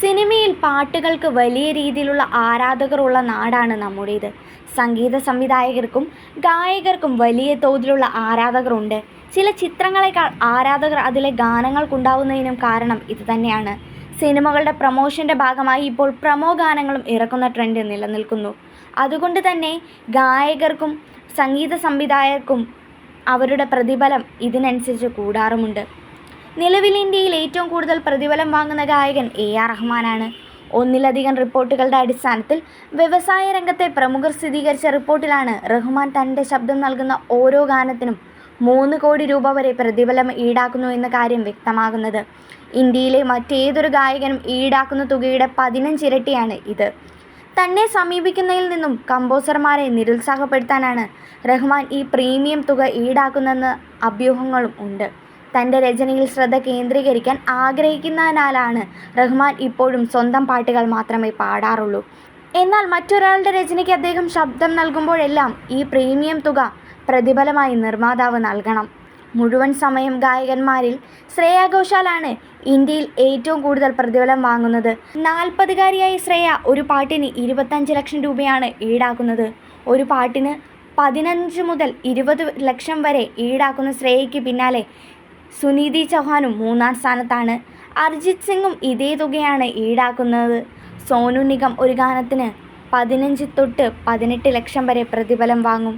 സിനിമയിൽ പാട്ടുകൾക്ക് വലിയ രീതിയിലുള്ള ആരാധകരുള്ള നാടാണ് നമ്മുടേത്. സംഗീത സംവിധായകർക്കും ഗായകർക്കും വലിയ തോതിലുള്ള ആരാധകരുണ്ട്. ചില ചിത്രങ്ങളെക്കാൾ ആരാധകർ അതിലെ ഗാനങ്ങൾക്കുണ്ടാവുന്നതിനും കാരണം ഇതുതന്നെയാണ് സിനിമകളുടെ പ്രമോഷന്റെ ഭാഗമായി ഇപ്പോൾ പ്രമോ ഗാനങ്ങളും ഇറക്കുന്ന ട്രെൻഡ് നിലനിൽക്കുന്നു. അതുകൊണ്ട് തന്നെ ഗായകർക്കും സംഗീത സംവിധായകർക്കും അവരുടെ പ്രതിഫലം ഇതിനനുസരിച്ച് കൂടാറുമുണ്ട്. നിലവിൽ ഇന്ത്യയിൽ ഏറ്റവും കൂടുതൽ പ്രതിഫലം വാങ്ങുന്ന ഗായകൻ എ ആർ റഹ്മാനാണ്. ഒന്നിലധികം റിപ്പോർട്ടുകളുടെ അടിസ്ഥാനത്തിൽ വ്യവസായ രംഗത്തെ പ്രമുഖർ സ്ഥിരീകരിച്ച റിപ്പോർട്ടിലാണ് റഹ്മാൻ തന്റെ ശബ്ദം നൽകുന്ന ഓരോ ഗാനത്തിനും മൂന്ന് കോടി രൂപ വരെ പ്രതിഫലം ഈടാക്കുന്നു എന്ന കാര്യം വ്യക്തമാകുന്നത്. ഇന്ത്യയിലെ മറ്റേതൊരു ഗായകനും ഈടാക്കുന്ന തുകയുടെ പതിനഞ്ചിരട്ടിയാണ് ഇത്. തന്നെ സമീപിക്കുന്നതിൽ നിന്നും കമ്പോസർമാരെ നിരുത്സാഹപ്പെടുത്താനാണ് റഹ്മാൻ ഈ പ്രീമിയം തുക ഈടാക്കുന്നതെന്ന് അഭ്യൂഹങ്ങളും ഉണ്ട്. തന്റെ രചനയിൽ ശ്രദ്ധ കേന്ദ്രീകരിക്കാൻ ആഗ്രഹിക്കുന്നതിനാലാണ് റഹ്മാൻ ഇപ്പോഴും സ്വന്തം പാട്ടുകൾ മാത്രമേ പാടാറുള്ളൂ. എന്നാൽ മറ്റൊരാളുടെ രചനയ്ക്ക് അദ്ദേഹം ശബ്ദം നൽകുമ്പോഴെല്ലാം ഈ പ്രീമിയം തുക പ്രതിഫലമായി നിർമ്മാതാവ് നൽകണം. മുഴുവൻ സമയം ഗായകന്മാരിൽ ശ്രേയ ഘോഷാലാണ് ഇന്ത്യയിൽ ഏറ്റവും കൂടുതൽ പ്രതിഫലം വാങ്ങുന്നത്. നാൽപ്പതുകാരിയായ ശ്രേയ ഒരു പാട്ടിന് ഇരുപത്തഞ്ച് ലക്ഷം രൂപയാണ് ഈടാക്കുന്നത്. ഒരു പാട്ടിന് പതിനഞ്ച് മുതൽ ഇരുപത് ലക്ഷം വരെ ഈടാക്കുന്ന ശ്രേയയ്ക്ക് പിന്നാലെ സുനീതി ചൗഹാനും മൂന്നാം സ്ഥാനത്താണ്. അർജിത് സിംഗും ഇതേ തുകയാണ് ഈടാക്കുന്നത്. സോനു നിഗം ഒരു ഗാനത്തിന് പതിനഞ്ച് തൊട്ട് പതിനെട്ട് ലക്ഷം വരെ പ്രതിഫലം വാങ്ങും.